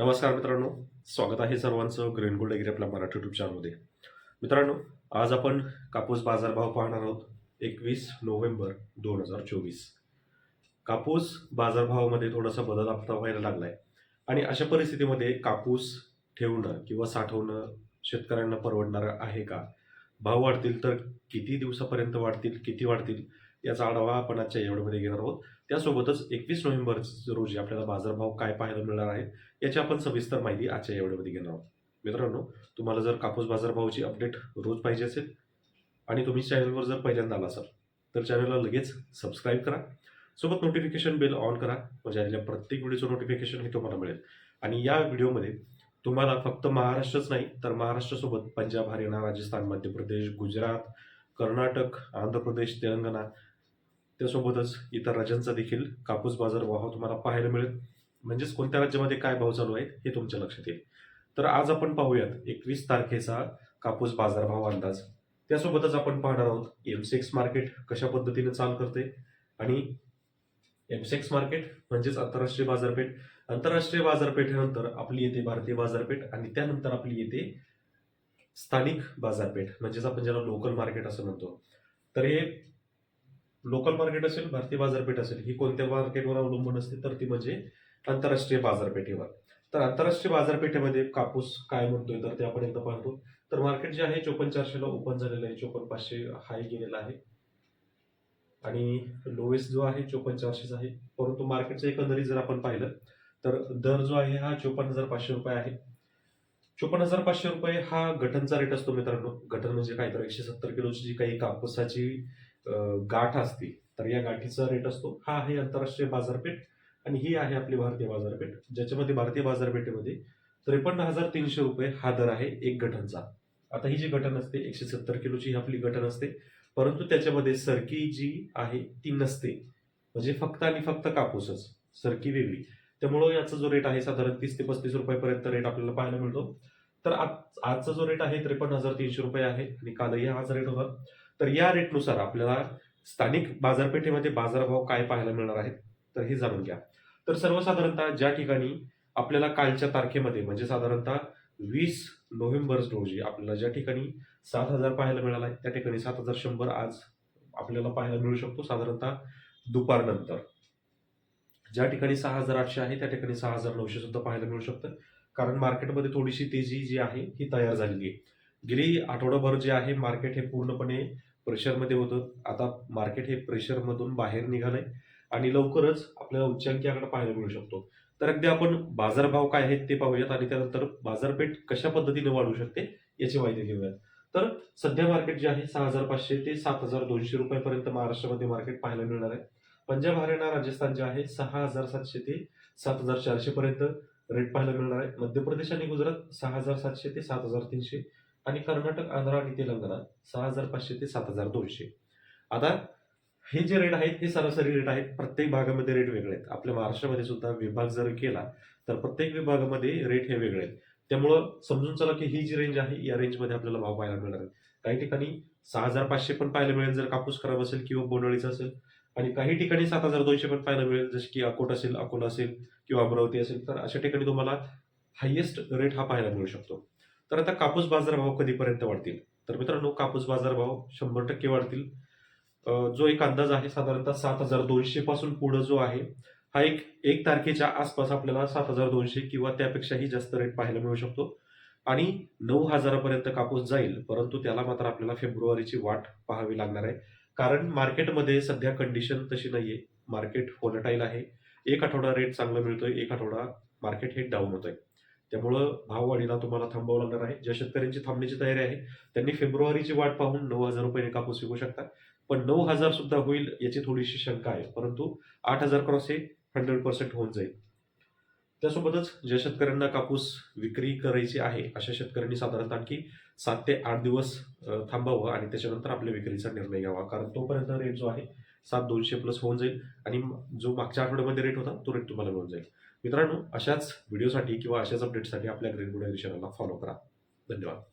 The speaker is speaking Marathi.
नमस्कार मित्रांनो स्वागत आहे सर्वांचं ग्रीन गोल्ड एग्री आपल्या मराठी युट्यूब चॅनलमध्ये मित्रांनो आज आपण कापूस बाजारभाव पाहणार आहोत एकवीस नोव्हेंबर दोन हजार चोवीस. कापूस बाजारभावामध्ये थोडासा बदल आपला व्हायला लागला आहे आणि अशा परिस्थितीमध्ये कापूस ठेवणं किंवा साठवणं शेतकऱ्यांना परवडणार आहे का? भाव वाढतील तर किती दिवसापर्यंत वाढतील किती वाढतील याचा आढावा आपण आजच्या एवढ्यामध्ये घेणार आहोत. त्यासोबतच एकवीस नोव्हेंबर रोजी आपल्याला बाजारभाव काय पाहायला मिळणार आहे याची आपण सविस्तर माहिती आजच्या या व्हिडिओमध्ये घेणार आहोत. मित्रांनो तुम्हाला जर कापूस बाजारभावाची अपडेट रोज पाहिजे असेल आणि तुम्ही चॅनलवर जर पहिल्यांदा आला असाल तर चॅनलला लगेच सबस्क्राईब करा. सोबत नोटिफिकेशन बेल ऑन करा म्हणजे आलेल्या प्रत्येक व्हिडिओचं नोटिफिकेशन हे तुम्हाला मिळेल. आणि या व्हिडिओमध्ये तुम्हाला फक्त महाराष्ट्रच नाही तर महाराष्ट्रासोबत पंजाब हरियाणा राजस्थान मध्य प्रदेश गुजरात कर्नाटक आंध्र प्रदेश तेलंगणा त्यासोबतच इतर राज्यांचा देखील कापूस बाजार भाव तुम्हाला पाहायला मिळेल. म्हणजेच कोणत्या राज्यामध्ये काय भाव चालू आहेत हे तुमच्या लक्षात येईल. तर आज आपण पाहूयात एकवीस तारखेचा कापूस बाजारभाव अंदाज. त्यासोबतच आपण पाहणार आहोत एमसेक्स मार्केट कशा पद्धतीने चाल करते आणि एमसेक्स मार्केट म्हणजेच आंतरराष्ट्रीय बाजारपेठ. आंतरराष्ट्रीय बाजारपेठेनंतर आपली येते भारतीय बाजारपेठ आणि त्यानंतर आपली येते स्थानिक बाजारपेठ. म्हणजेच आपण ज्याला लोकल मार्केट असं म्हणतो. तर हे लोकल मार्केट असेल भारतीय बाजारपेठ असेल ही कोणत्या मार्केटवर अवलंबून असते तर ती म्हणजे आंतरराष्ट्रीय बाजारपेठेवर. तर आंतरराष्ट्रीय बाजारपेठेमध्ये कापूस काय म्हणतोय तर ते आपण एकदा पाहतो. तर मार्केट जे आहे चोपन्न चारशेला ओपन झालेलं आहे चोपन्न पाचशे हाय गेलेला आहे. आणि लोएस्ट जो आहे चोपन्न चारशेचा आहे. परंतु मार्केटचं एकंदरीत जर आपण पाहिलं तर दर जो आहे हा चोपन्न हजार पाचशे रुपये आहे. चोपन्न हजार पाचशे रुपये हा गटनचा रेट असतो मित्रांनो. गटन म्हणजे काय तर एकशे सत्तर किलोची जी काही कापूसाची गाठ असते तर या गाठीचा रेट असतो. हा आहे आंतरराष्ट्रीय बाजारपेठ आणि ही आहे आपली भारतीय बाजारपेठ. ज्याच्यामध्ये भारतीय बाजारपेठेमध्ये त्रेपन्न हजार तीनशे रुपये हा दर आहे एक गठनचा आता ही जी गटन असते एकशे सत्तर किलोची ही आपली गठन असते. परंतु त्याच्यामध्ये सरकी जी आहे ती नसते. म्हणजे फक्त आणि फक्त कापूसच सरकी वेगळी. त्यामुळं याचा जो रेट आहे साधारण तीस ते पस्तीस रुपयापर्यंत रेट आपल्याला पाहायला मिळतो. तर आज आजचा जो रेट आहे त्रेपन्न हजार तीनशे रुपये आहे. आणि कालही हाच रेट होता. तर या रेटनुसार आपल्याला स्थानिक बाजारपेठेमध्ये बाजारभाव काय पाहायला मिळणार आहेत तर हे जाणून घ्या. तर सर्वसाधारणतः ज्या ठिकाणी आपल्याला कालच्या तारखेमध्ये म्हणजे साधारणतः वीस नोव्हेंबर रोजी आपल्याला ज्या ठिकाणी सात हजार पाहायला मिळाला आहे त्या ठिकाणी सात हजार शंभर आज आपल्याला पाहायला मिळू शकतो साधारणतः दुपारनंतर ज्या ठिकाणी सहा हजार आठशे आहे त्या ठिकाणी सहा हजार नऊशे सुद्धा पाहायला मिळू शकतं. कारण मार्केटमध्ये थोडीशी तेजी जी आहे ही तयार झालेली आहे. गेली आठवडाभर जे आहे मार्केट हे पूर्णपणे प्रेशरमध्ये होतं. आता मार्केट हे प्रेशरमधून बाहेर निघालं आहे आणि लवकरच आपल्याला उच्चांकी पाहायला मिळू शकतो. तर अगदी आपण बाजारभाव काय आहेत ते पाहूयात आणि त्यानंतर बाजारपेठ कशा पद्धतीने वाढू शकते याची माहिती घेऊयात. तर सध्या मार्केट जे आहे सहा हजार पाचशे ते सात हजार दोनशे रुपयापर्यंत महाराष्ट्रामध्ये मार्केट पाहायला मिळणार आहे. पंजाब हरियाणा राजस्थान जे आहे सहा हजार सातशे ते सात हजार चारशे पर्यंत रेट पाहायला मिळणार आहे. मध्य प्रदेश आणि गुजरात सहा हजार सातशे ते सात हजार तीनशे. आणि कर्नाटक आंध्र आणि तेलंगणा सहा हजार पाचशे ते सात हजार दोनशे. आता हे जे रेट आहेत हे सरासरी रेट आहेत. प्रत्येक भागामध्ये रेट वेगळे आहेत. आपल्या महाराष्ट्रामध्ये सुद्धा विभाग जर केला तर प्रत्येक विभागामध्ये रेट हे वेगळे आहेत. त्यामुळं समजून चला की ही जी रेंज आहे या रेंजमध्ये आपल्याला भाव पाहायला मिळणार आहेत. काही ठिकाणी सहा हजार पाचशे पण पाहायला मिळेल जर कापूस खराब असेल किंवा बोंडळीचा असेल. आणि काही ठिकाणी सात हजार दोनशे पण पाहायला मिळेल जसे की अकोट असेल अकोला असेल किंवा अमरावती असेल. तर अशा ठिकाणी तुम्हाला हायेस्ट रेट हा पाहायला मिळू शकतो. तर आता कापूस बाजारभाव कधीपर्यंत वाढतील? तर मित्रांनो कापूस बाजारभाव शंभर टक्के वाढतील. जो एक अंदाज आहे साधारणतः सात हजार दोनशे पासून पुढे जो आहे हा एक एक तारखेच्या आसपास आपल्याला सात हजार दोनशे किंवा त्यापेक्षाही जास्त रेट पाहायला मिळू शकतो. आणि नऊ हजारापर्यंत कापूस जाईल परंतु त्याला मात्र आपल्याला फेब्रुवारीची वाट पाहावी लागणार आहे. कारण मार्केटमध्ये सध्या कंडिशन तशी नाहीये. मार्केट होलटाईल आहे. एक आठवडा रेट चांगला मिळतोय एक आठवडा मार्केट हे डाऊन आहे त्यामुळं भाववाढीला तुम्हाला थांबावं लागणार आहे. ज्या शेतकऱ्यांची थांबण्याची तयारी आहे त्यांनी फेब्रुवारीची वाट पाहून नऊ हजार रुपये कापूस विकू शकता पण नऊ हजार सुद्धा होईल याची थोडीशी शंका आहे. परंतु आठ हजार क्रॉस हे हंड्रेड पर्सेंट होऊन जाईल. त्यासोबतच ज्या शेतकऱ्यांना कापूस विक्री करायची आहे अशा शेतकऱ्यांनी साधारणतः आणखी सात ते आठ दिवस थांबावं आणि त्याच्यानंतर आपल्या विक्रीचा निर्णय घ्यावा. कारण तोपर्यंत रेट जो आहे सात दोनशे प्लस होऊन जाईल आणि जो मागच्या आठवड्यामध्ये रेट होता तो रेट तुम्हाला मिळून जाईल. मित्रांनो अशाच व्हिडिओसाठी किंवा अशाच अपडेटसाठी आपल्या ग्रीन चॅनलला फॉलो करा. धन्यवाद.